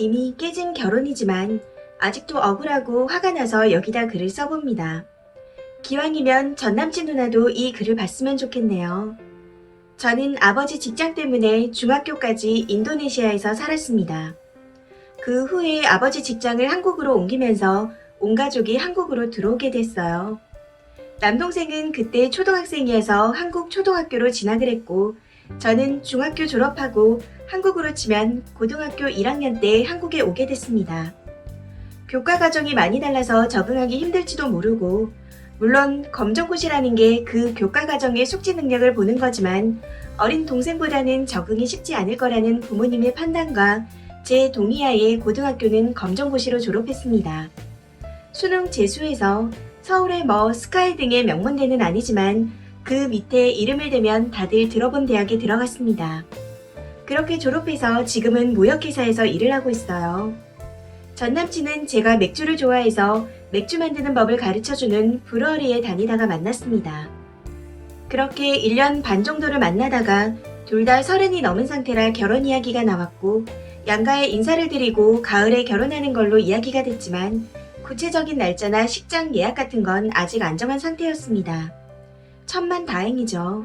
이미 깨진 결혼이지만 아직도 억울하고 화가 나서 여기다 글을 써봅니다. 기왕이면 전남친 누나도 이 글을 봤으면 좋겠네요. 저는 아버지 직장 때문에 중학교까지 인도네시아에서 살았습니다. 그 후에 아버지 직장을 한국으로 옮기면서 온 가족이 한국으로 들어오게 됐어요. 남동생은 그때 초등학생이어서 한국 초등학교로 진학을 했고, 저는 중학교 졸업하고 한국으로 치면 고등학교 1학년 때 한국에 오게 됐습니다. 교과 과정이 많이 달라서 적응하기 힘들지도 모르고, 물론 검정고시라는 게 그 교과 과정의 숙지 능력을 보는 거지만, 어린 동생보다는 적응이 쉽지 않을 거라는 부모님의 판단과 제 동의하에 고등학교는 검정고시로 졸업했습니다. 수능 재수해서 서울의 뭐 스카이 등의 명문대는 아니지만 그 밑에 이름을 대면 다들 들어본 대학에 들어갔습니다. 그렇게 졸업해서 지금은 무역회사에서 일을 하고 있어요. 전 남친은 제가 맥주를 좋아해서 맥주 만드는 법을 가르쳐주는 브루어리에 다니다가 만났습니다. 그렇게 1년 반 정도를 만나다가 둘 다 서른이 넘은 상태라 결혼 이야기가 나왔고 양가에 인사를 드리고 가을에 결혼하는 걸로 이야기가 됐지만 구체적인 날짜나 식장 예약 같은 건 아직 안 정한 상태였습니다. 천만 다행이죠.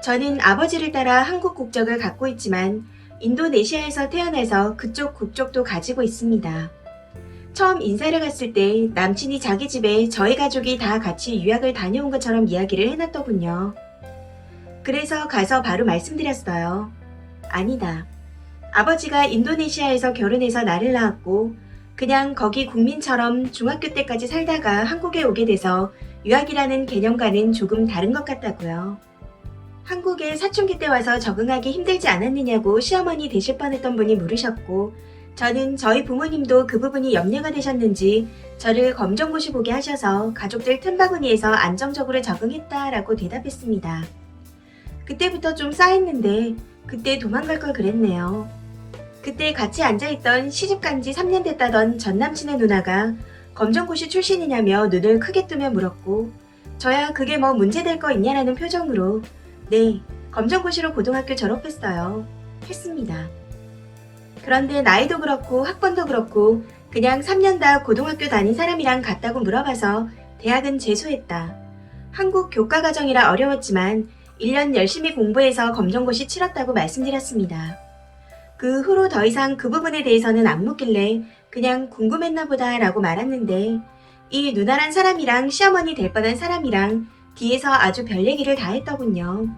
저는 아버지를 따라 한국 국적을 갖고 있지만 인도네시아에서 태어나서 그쪽 국적도 가지고 있습니다. 처음 인사를 갔을 때 남친이 자기 집에 저희 가족이 다 같이 유학을 다녀온 것처럼 이야기를 해놨더군요. 그래서 가서 바로 말씀드렸어요. 아니다. 아버지가 인도네시아에서 결혼해서 나를 낳았고 그냥 거기 국민처럼 중학교 때까지 살다가 한국에 오게 돼서 유학이라는 개념과는 조금 다른 것 같다고요. 한국에 사춘기 때 와서 적응하기 힘들지 않았느냐고 시어머니 되실 뻔했던 분이 물으셨고 저는 저희 부모님도 그 부분이 염려가 되셨는지 저를 검정고시 보게 하셔서 가족들 틈바구니에서 안정적으로 적응했다라고 대답했습니다. 그때부터 좀 쌓였는데 그때 도망갈 걸 그랬네요. 그때 같이 앉아있던 시집간 지 3년 됐다던 전 남친의 누나가 검정고시 출신이냐며 눈을 크게 뜨며 물었고 저야 그게 뭐 문제될 거 있냐라는 표정으로 네, 검정고시로 고등학교 졸업했어요. 했습니다. 그런데 나이도 그렇고 학번도 그렇고 그냥 3년 다 고등학교 다닌 사람이랑 같다고 물어봐서 대학은 재수했다. 한국 교과 과정이라 어려웠지만 1년 열심히 공부해서 검정고시 치렀다고 말씀드렸습니다. 그 후로 더 이상 그 부분에 대해서는 안 묻길래 그냥 궁금했나 보다 라고 말았는데 이 누나란 사람이랑 시어머니 될 뻔한 사람이랑 뒤에서 아주 별 얘기를 다 했더군요.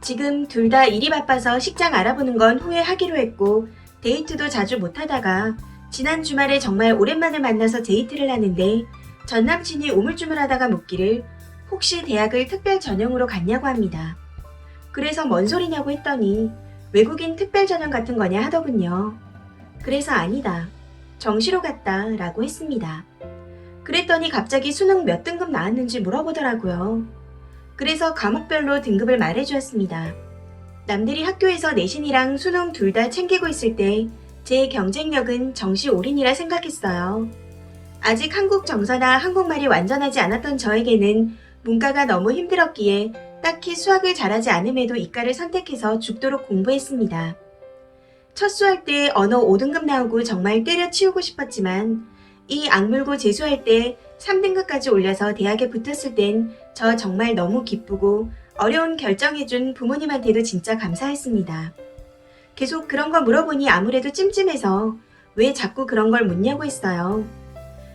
지금 둘 다 일이 바빠서 식장 알아보는 건 후에 하기로 했고 데이트도 자주 못하다가 지난 주말에 정말 오랜만에 만나서 데이트를 하는데 전 남친이 우물쭈물하다가 묻기를 혹시 대학을 특별 전형으로 갔냐고 합니다. 그래서 뭔 소리냐고 했더니 외국인 특별 전형 같은 거냐 하더군요. 그래서 아니다. 정시로 갔다 라고 했습니다. 그랬더니 갑자기 수능 몇 등급 나왔는지 물어보더라고요. 그래서 과목별로 등급을 말해주었습니다. 남들이 학교에서 내신이랑 수능 둘 다 챙기고 있을 때 제 경쟁력은 정시 올인이라 생각했어요. 아직 한국 정서나 한국말이 완전하지 않았던 저에게는 문과가 너무 힘들었기에 딱히 수학을 잘하지 않음에도 이과를 선택해서 죽도록 공부했습니다. 첫 수할 때 언어 5등급 나오고 정말 때려치우고 싶었지만 이 악물고 재수할 때 3등급까지 올려서 대학에 붙었을 땐 저 정말 너무 기쁘고 어려운 결정해준 부모님한테도 진짜 감사했습니다. 계속 그런 거 물어보니 아무래도 찜찜해서 왜 자꾸 그런 걸 묻냐고 했어요.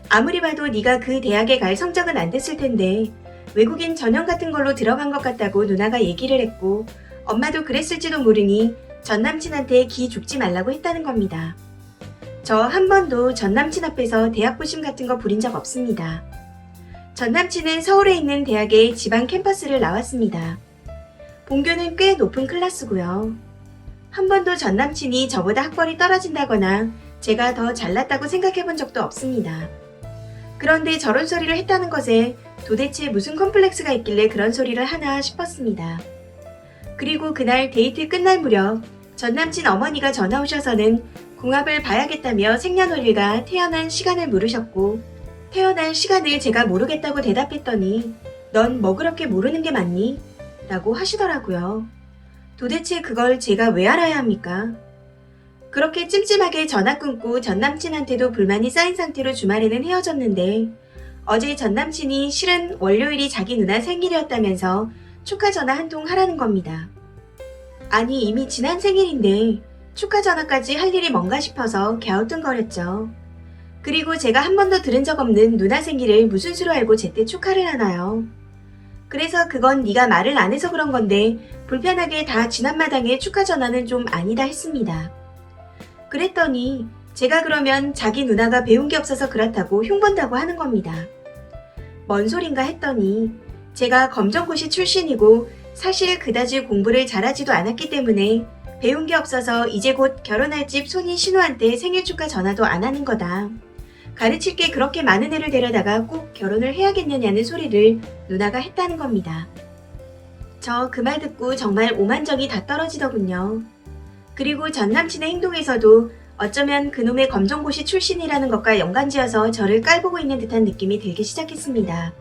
아무리 봐도 네가 그 대학에 갈 성적은 안 됐을 텐데 외국인 전형 같은 걸로 들어간 것 같다고 누나가 얘기를 했고 엄마도 그랬을지도 모르니 전 남친한테 기 죽지 말라고 했다는 겁니다. 저 한 번도 전 남친 앞에서 대학 부심 같은 거 부린 적 없습니다. 전 남친은 서울에 있는 대학의 지방 캠퍼스를 나왔습니다. 본교는 꽤 높은 클래스고요. 한 번도 전 남친이 저보다 학벌이 떨어진다거나 제가 더 잘났다고 생각해 본 적도 없습니다. 그런데 저런 소리를 했다는 것에 도대체 무슨 컴플렉스가 있길래 그런 소리를 하나 싶었습니다. 그리고 그날 데이트 끝날 무렵 전 남친 어머니가 전화 오셔서는 궁합을 봐야겠다며 생년월일과 태어난 시간을 물으셨고 태어난 시간을 제가 모르겠다고 대답했더니 넌 뭐 그렇게 모르는 게 맞니? 라고 하시더라고요. 도대체 그걸 제가 왜 알아야 합니까? 그렇게 찜찜하게 전화 끊고 전 남친한테도 불만이 쌓인 상태로 주말에는 헤어졌는데 어제 전 남친이 실은 월요일이 자기 누나 생일이었다면서 축하 전화 한 통 하라는 겁니다. 아니 이미 지난 생일인데 축하 전화까지 할 일이 뭔가 싶어서 갸우뚱거렸죠. 그리고 제가 한 번도 들은 적 없는 누나 생일을 무슨 수로 알고 제때 축하를 하나요? 그래서 그건 네가 말을 안 해서 그런 건데 불편하게 다 지난 마당에 축하 전화는 좀 아니다 했습니다. 그랬더니 제가 그러면 자기 누나가 배운 게 없어서 그렇다고 흉본다고 하는 겁니다. 뭔 소린가 했더니 제가 검정고시 출신이고 사실 그다지 공부를 잘하지도 않았기 때문에 배운 게 없어서 이제 곧 결혼할 집 손인 신우한테 생일 축하 전화도 안 하는 거다. 가르칠 게 그렇게 많은 애를 데려다가 꼭 결혼을 해야겠느냐는 소리를 누나가 했다는 겁니다. 저 그 말 듣고 정말 오만정이 다 떨어지더군요. 그리고 전 남친의 행동에서도 어쩌면 그놈의 검정고시 출신이라는 것과 연관지어서 저를 깔보고 있는 듯한 느낌이 들기 시작했습니다.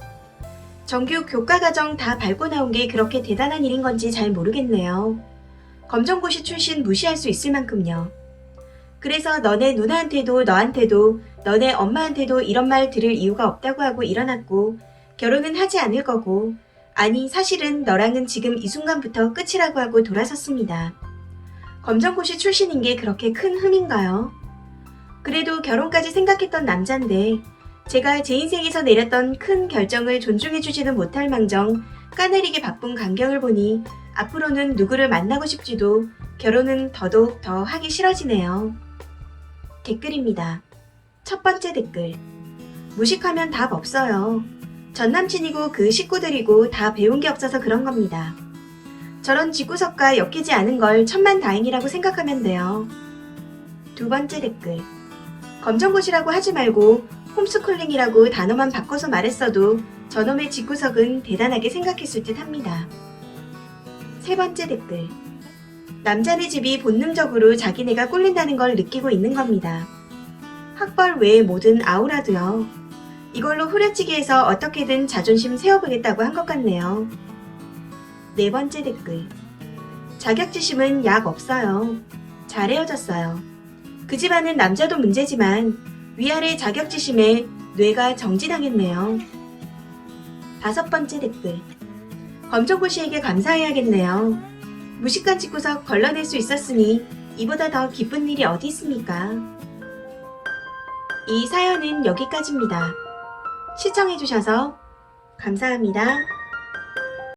정규 교과과정 다 밟고 나온 게 그렇게 대단한 일인 건지 잘 모르겠네요. 검정고시 출신 무시할 수 있을 만큼요. 그래서 너네 누나한테도 너한테도 너네 엄마한테도 이런 말 들을 이유가 없다고 하고 일어났고 결혼은 하지 않을 거고 아니 사실은 너랑은 지금 이 순간부터 끝이라고 하고 돌아섰습니다. 검정고시 출신인 게 그렇게 큰 흠인가요? 그래도 결혼까지 생각했던 남잔데 제가 제 인생에서 내렸던 큰 결정을 존중해주지는 못할 망정 까내리게 바쁜 간경을 보니 앞으로는 누구를 만나고 싶지도 결혼은 더더욱 더 하기 싫어지네요. 댓글입니다. 첫 번째 댓글. 무식하면 답 없어요. 전 남친이고 그 식구들이고 다 배운 게 없어서 그런 겁니다. 저런 집구석과 엮이지 않은 걸 천만 다행이라고 생각하면 돼요. 두 번째 댓글. 검정고시라고 하지 말고 홈스쿨링이라고 단어만 바꿔서 말했어도 저놈의 집구석은 대단하게 생각했을 듯 합니다. 세 번째 댓글. 남자네 집이 본능적으로 자기네가 꼴린다는 걸 느끼고 있는 겁니다. 학벌 외에 모든 아우라도요. 이걸로 후려치기 해서 어떻게든 자존심 세워보겠다고 한 것 같네요. 네 번째 댓글. 자격지심은 약 없어요. 잘 헤어졌어요. 그 집안은 남자도 문제지만 위아래 자격지심에 뇌가 정지당했네요. 다섯 번째 댓글. 검정고시에게 감사해야겠네요. 무식한 집구석 걸러낼 수 있었으니 이보다 더 기쁜 일이 어디 있습니까? 이 사연은 여기까지입니다. 시청해주셔서 감사합니다.